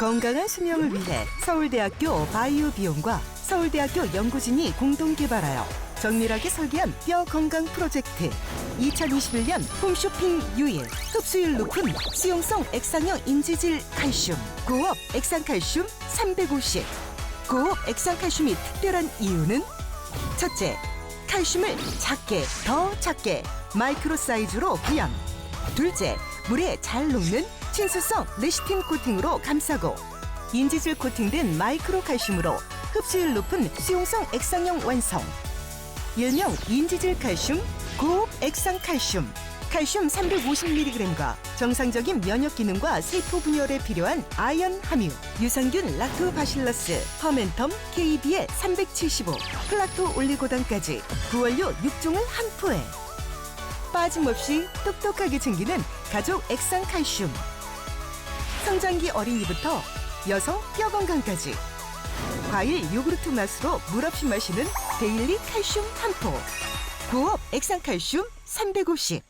건강한 수명을 위해 서울대학교 바이오 비용과 서울대학교 연구진이 공동 개발하여 정밀하게 설계한 뼈 건강 프로젝트. 2021년 홈쇼핑 유일 흡수율 높은 수용성 액상형 인지질 칼슘 고업 액상칼슘 350. 고업 액상칼슘이 특별한 이유는 첫째, 칼슘을 작게 더 작게 마이크로 사이즈로 구현. 둘째, 물에 잘 녹는 친수성 레시틴 코팅으로 감싸고 인지질 코팅된 마이크로 칼슘으로 흡수율 높은 수용성 액상형 완성. 일명 인지질 칼슘, 고급 액상 칼슘. 칼슘 350mg과 정상적인 면역 기능과 세포 분열에 필요한 아연 함유, 유산균 락토바실러스, 퍼멘텀 KB에 375, 플라토 올리고당까지 구원료 6종을 한 포에 빠짐없이 똑똑하게 챙기는 가족 액상 칼슘. 성장기 어린이부터 여성 뼈 건강까지 과일 요구르트 맛으로 물 없이 마시는 데일리 칼슘 한 포. 고업 액상 칼슘 350.